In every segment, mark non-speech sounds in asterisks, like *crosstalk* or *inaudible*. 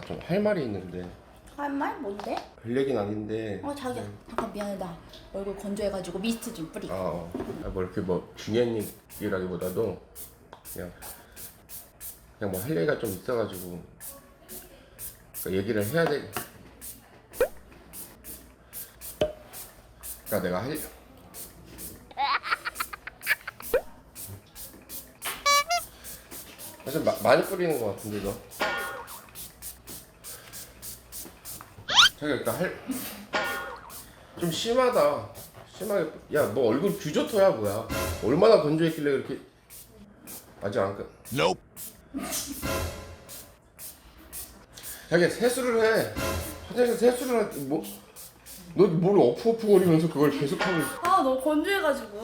나 좀 할 말이 있는데 할 말 뭔데? 별 얘기는 아닌데 어 자기야 잠깐 미안하다 얼굴 건조해가지고 미스트 좀 뿌리 아, 어. 아, 뭐 이렇게 뭐 중요한 얘기라기보다도 그냥 그냥 뭐 할 얘기가 좀 있어가지고 그 얘기를 해야 돼. 그러니까 내가 할 *laughs* 사실 마, 많이 뿌리는 것 같은데 너. 자기 일단 할 좀 심하다. 심하게 야 너 얼굴 규조토야 뭐야? 얼마나 건조했길래 그렇게 아직 안 끝. Nope. 자기가 세수를 해. 화장실 세수를 할 때 뭐? 너뭘 어프어프거리면서 그걸 계속하고 있어. 아 너무 건조해가지고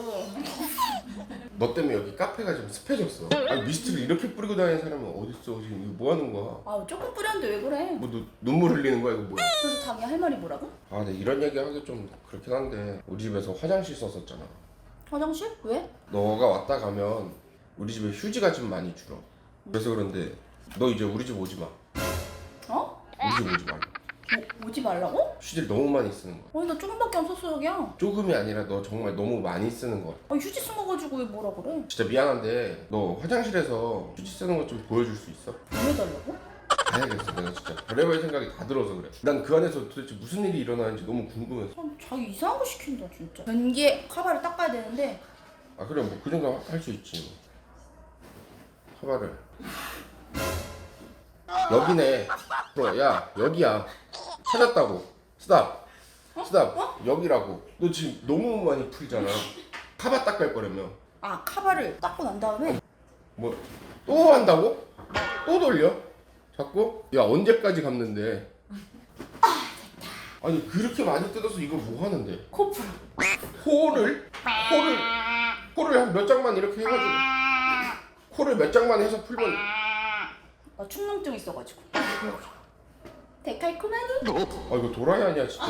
너 때문에 여기 카페가 좀 습해졌어. 아니 미스트를 이렇게 뿌리고 다니는 사람은 어딨어? 지금 이거 뭐 하는 거야? 아 조금 뿌렸는데 왜 그래 뭐 너, 눈물 흘리는 거야 이거 뭐야? 그래서 자기 할 말이 뭐라고? 아, 근데 이런 얘기 하기 좀 그렇긴 한데 우리 집에서 화장실 썼었잖아. 화장실? 왜? 너가 왔다 가면 우리 집에 휴지가 좀 많이 줄어. 그래서 그런데 너 이제 우리 집 오지 마. 어? 우리 집 오지 마. 오, 오지 말라고? 휴지를 너무 많이 쓰는 거야. 아니 나 조금밖에 안 썼어 여기야 조금이 아니라 너 정말 너무 많이 쓰는 거야. 아 휴지 쓴 거 가지고 왜 뭐라 그래 진짜 미안한데 너 화장실에서 휴지 쓰는 거 좀 보여줄 수 있어? 뭐 해달라고? 가야겠어 내가 진짜 별의별 생각이 다 들어서 그래. 난 그 안에서 도대체 무슨 일이 일어나는지 너무 궁금해서. 참 자기 이상한 거 시킨다 진짜 변기에 카바를 닦아야 되는데 아 그래 뭐 그 정도 할 수 있지. 카바를. 여기네. 야 여기야. 찾았다고. 스탑. 스탑. 여기라고. 너 지금 너무 많이 풀잖아. 카바 닦을 거라며. 아 카바를 닦고 난 다음에 뭐 또 한다고? 또 돌려? 자꾸? 야 언제까지 감는데? 아니 그렇게 많이 뜯어서 이거 뭐 하는데? 코 풀어 코를 코를 코를 한 몇 장만 이렇게 해가지고 코를 몇 장만 해서 풀면 나 충농증 있어가지고. 데칼코마니? 아 이거 도라이 아니야 진짜.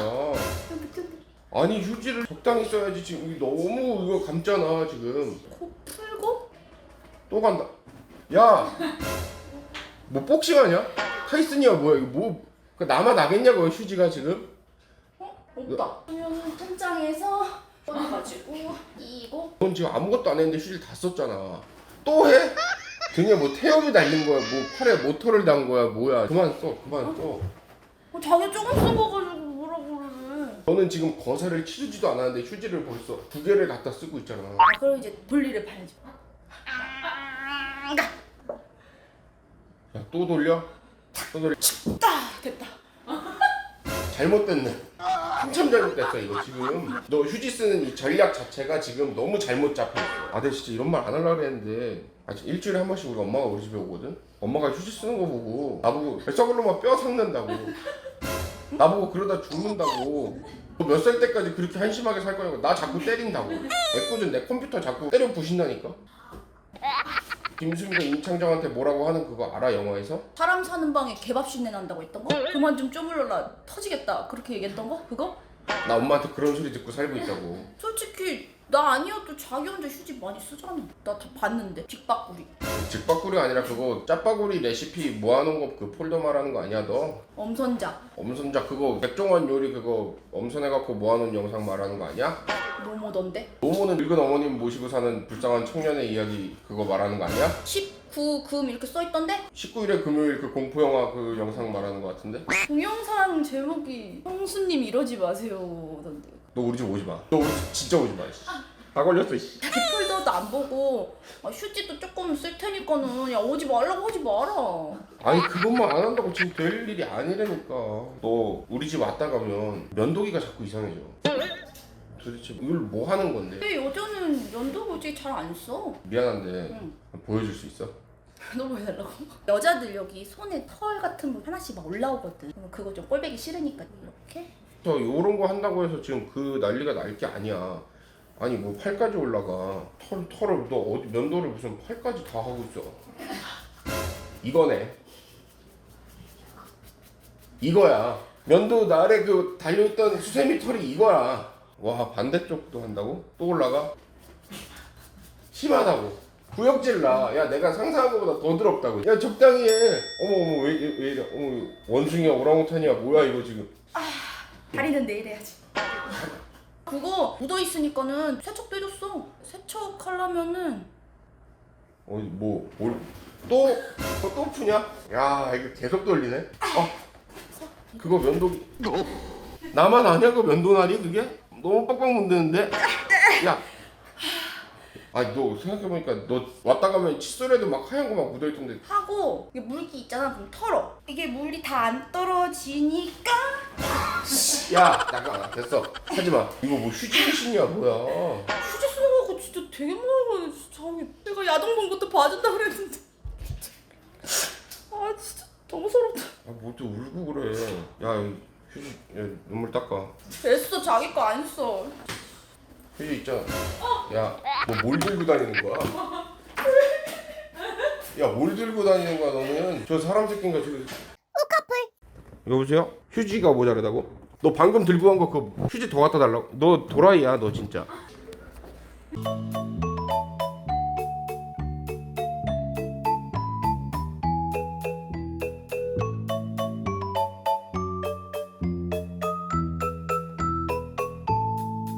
아니 휴지를 적당히 써야지. 지금 이거 너무 이거 감잖아 지금. 코 풀고? 또 간다. 야 뭐 복싱하냐 타이슨이야 뭐야 이거 뭐 그 남아 나겠냐고 휴지가 지금? 어? 오빠. 그러면 천장에서 꺼내가지고 이거? 넌 지금 아무것도 안 했는데 휴지를 다 썼잖아. 또 해? 등에 뭐 태엽이 달린 거야 뭐 팔에 모터를 단 거야 뭐야 그만 써 그만 써 어, 자기 조금 쓴거 가지고 뭐라 그래 너는 지금 거사를 치르지도 않았는데 휴지를 벌써 두 개를 갖다 쓰고 있잖아. 아 그럼 이제 분리를 봐야지 야, 또 돌려? 또 돌려? 딱 됐다 잘못됐네. 한참 잘못됐어 이거 지금. 너 휴지 쓰는 이 전략 자체가 지금 너무 잘못 잡혀. 아, 내가 진짜 이런 말 안 하려고 했는데 아직 일주일에 한 번씩 우리 엄마가 우리 집에 오거든. 엄마가 휴지 쓰는 거 보고 나보고 썩을 놈아 뼈 삭는다고. *laughs* 나보고 그러다 죽는다고. 너몇살 때까지 그렇게 한심하게 살 거냐고 나 자꾸 때린다고. 애꿎은 내 컴퓨터 자꾸 때려 부신다니까. 김수미가 임창정한테 뭐라고 하는 그거 알아 영화에서? 사람 사는 방에 개밥 신내 난다고 했던 거? 그만 좀 쪼물러라 터지겠다 그렇게 얘기했던 거? 그거? 나 엄마한테 그런 소리 듣고 살고 있다고. 솔직히 나 아니어도 자기 혼자 휴지 많이 쓰잖아 나 다 봤는데 뒷바꾸리 직박구리 아니라 그거 짜파구리 레시피 모아놓은 거 그 폴더 말하는 거 아니야 너? 엄선자 엄선자 그거 백종원 요리 그거 엄선해갖고 모아놓은 영상 말하는 거 아니야? 노모던데 노모는 늙은 어머님 모시고 사는 불쌍한 청년의 이야기 그거 말하는 거 아니야? 19금 이렇게 써있던데? 19일에 금요일 그 공포영화 그 영상 말하는 거 같은데? 동영상 제목이 형수님 이러지 마세요 던데 너 우리 집 오지 마. 너 우리 집 진짜 오지 마. 씨. 다 걸렸어. 씨. 폴더도 안 보고 아, 휴지도 조금 쓸 테니까는 야 오지 말라고 하지 마라 아니 그것만 안 한다고 지금 될 일이 아니라니까. 너 우리 집 왔다 가면 면도기가 자꾸 이상해져. 도대체 이걸 뭐 하는 건데? 근데 여자는 연도무지 잘안 써. 미안한데 응. 보여줄 수 있어? 너 보여달라고? *laughs* 여자들 여기 손에 털 같은 거 하나씩 막 올라오거든. 그럼 그거 좀 꼴배기 싫으니까 이렇게. 저 요런 거 한다고 해서 지금 그 난리가 날 게 아니야. 아니 뭐 팔까지 올라가. 털 털을 너 어디 면도를 무슨 팔까지 다 하고 있어. 이거네. 이거야. 면도 날에 그 달려있던 수세미 털이 이거야. 와 반대쪽도 한다고? 또 올라가? 심하다고. 구역질 나. 야 내가 상상한 것보다 더 더럽다고. 야 적당히 해. 어머 어머 왜, 왜, 왜? 어머 원숭이야 오랑우탄이야 뭐야 이거 지금. 다리는 내일 해야지. 그거 묻어 있으니까는 세척도 해줬어. 세척하려면은 어뭐뭘또 그거 또 푸냐? 야 이거 계속 돌리네. 어 그거 면도기. 나만 아니야 그 면도날이 그게? 너무 빡빡 문드는데? 야. 아니 너 생각해보니까 너 왔다 가면 칫솔에도 막 하얀 거 막 묻어있던데 하고 이게 물기 있잖아. 그럼 털어. 이게 물이 다 안 떨어지니까 야 잠깐 됐어 하지마 이거 뭐 휴지신이야 뭐야 휴지 쓰는 거 진짜 되게 많아. 진짜 자기 내가 야동 본 것도 봐준다 그랬는데. 아 진짜 너무 서럽다. 아뭐 또 울고 그래 야이 휴지 야, 눈물 닦아 됐어 자기 거 안 써. 휴지 있잖아 야뭐 뭘 들고 다니는 거야 야 뭘 들고 다니는 거야 너는 저 사람 새끼인가 지금 여보세요? 휴지가 모자르다고? 너 방금 들고 간 거그 휴지 더 갖다 달라고? 너 도라이야 너 진짜